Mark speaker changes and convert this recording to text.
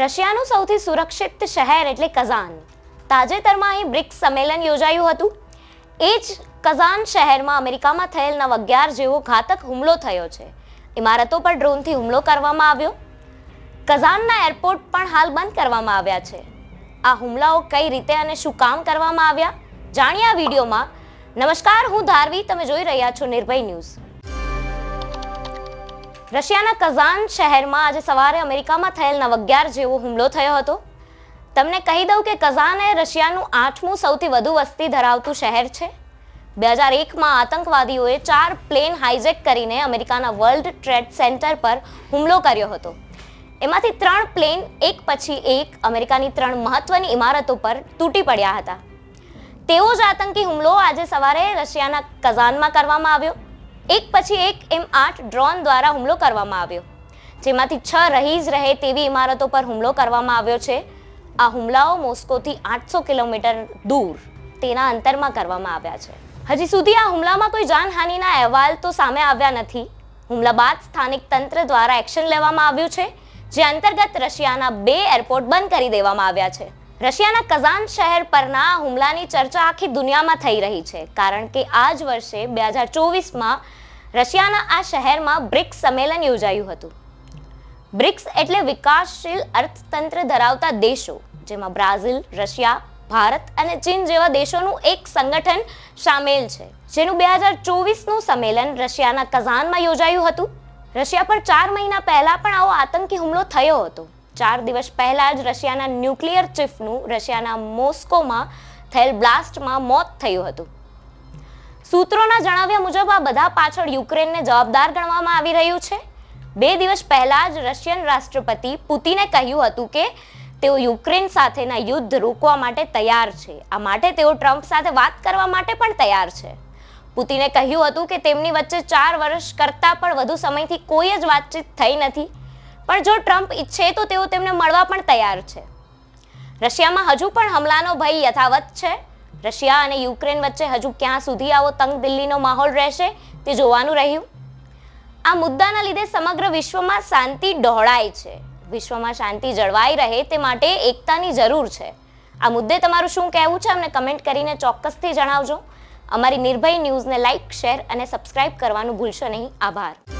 Speaker 1: રશિયાનું સૌથી સુરક્ષિત શહેર એટલે કઝાન. તાજેતરમાં અહીં બ્રિક્સ સંમેલન યોજાયું હતું. એ જ કઝાન શહેરમાં અમેરિકામાં થયેલ નવ અગિયાર જેવો ઘાતક હુમલો થયો છે. ઇમારતો પર ડ્રોનથી હુમલો કરવામાં આવ્યો. કઝાનના એરપોર્ટ પણ હાલ બંધ કરવામાં આવ્યા છે. આ હુમલાઓ કઈ રીતે અને શું કામ કરવામાં આવ્યા? જાણ્યા વિડીયોમાં. નમસ્કાર, હું ધારવી. તમે જોઈ રહ્યા છો નિર્ભય ન્યૂઝ. રશિયાના કઝાન શહેરમાં આજે સવારે અમેરિકામાં થયેલ નવ અગિયાર જેવો હુમલો થયો હતો. તમને કહી દઉં કે કઝાન એ રશિયાનું આઠમું સૌથી વધુ વસ્તી ધરાવતું શહેર છે. બે હજાર એકમાં આતંકવાદીઓએ ચાર પ્લેન હાઇજેક કરીને અમેરિકાના વર્લ્ડ ટ્રેડ સેન્ટર પર હુમલો કર્યો હતો. એમાંથી ત્રણ પ્લેન, એક પછી એક, અમેરિકાની ત્રણ મહત્વની ઇમારતો પર તૂટી પડ્યા હતા. તેવો જ આતંકી હુમલો આજે સવારે રશિયાના કઝાનમાં કરવામાં આવ્યો. એક પછી એક એમ આઠ ડ્રોન દ્વારા હુમલો કરવામાં આવ્યો. જેમાંથી છ રહી જ રહે તેવી ઇમારતો પર હુમલો કરવામાં આવ્યો છે. આ હુમલાઓ મોસ્કોથી આઠસો કિલોમીટર દૂર તેના અંતરમાં કરવામાં આવ્યા છે. હજી સુધી આ હુમલામાં કોઈ જાનહાનિના અહેવાલ તો સામે આવ્યા નથી. હુમલા બાદ સ્થાનિક તંત્ર દ્વારા એક્શન લેવામાં આવ્યું છે, જે અંતર્ગત રશિયાના બે એરપોર્ટ બંધ કરી દેવામાં આવ્યા છે. રશિયાના કઝાન શહેર પરના હુમલાની ચર્ચા આખી દુનિયામાં થઈ રહી છે. કારણ કે આ જ વર્ષે બે હજાર ચોવીસમાં રશિયાના આ શહેરમાં બ્રિક્સ સંમેલન યોજાયું હતું. બ્રિક્સ એટલે વિકાસશીલ અર્થતંત્ર ધરાવતા દેશો, જેમાં બ્રાઝિલ, રશિયા, ભારત અને ચીન જેવા દેશોનું એક સંગઠન સામેલ છે. જેનું બે હજાર ચોવીસનું સંમેલન રશિયાના કઝાનમાં યોજાયું હતું. રશિયા પર ચાર મહિના પહેલા પણ આવો આતંકી હુમલો થયો હતો. ચાર દિવસ પહેલાં જ રશિયાના ન્યુક્લિયર ચીફનું રશિયાના મોસ્કોમાં થયેલ બ્લાસ્ટમાં મોત થયું હતું. સૂત્રોના જણાવ્યા મુજબ આ બધા પાછળ યુક્રેનને જવાબદાર ગણવામાં આવી રહ્યું છે. બે દિવસ પહેલાં જ રશિયન રાષ્ટ્રપતિ પુતિને કહ્યું હતું કે તેઓ યુક્રેન સાથેના યુદ્ધ રોકવા માટે તૈયાર છે. આ માટે તેઓ ટ્રમ્પ સાથે વાત કરવા માટે પણ તૈયાર છે. પુતિને કહ્યું હતું કે તેમની વચ્ચે ચાર વર્ષ કરતાં પણ વધુ સમયથી કોઈ જ વાતચીત થઈ નથી. પણ જો ટ્રમ્પ ઈચ્છે તો તેઓ તેમને મળવા પણ તૈયાર છે. રશિયામાં હજુ પણ હમલાનો ભય યથાવત છે. રશિયા અને યુક્રેન વચ્ચે હજુ ક્યાં સુધી આવો તંગ દિલ્હીનો માહોલ રહેશે તે જોવાનું રહ્યું. આ મુદ્દાના લીધે સમગ્ર વિશ્વમાં શાંતિ ડહોળાય છે. વિશ્વમાં શાંતિ જળવાઈ રહે તે માટે એકતાની જરૂર છે. આ મુદ્દે તમારું શું કહેવું છે અમને કમેન્ટ કરીને ચોક્કસથી જણાવજો. અમારી નિર્ભય ન્યૂઝને લાઇક શેર અને સબસ્ક્રાઇબ કરવાનું ભૂલશો નહીં. આભાર.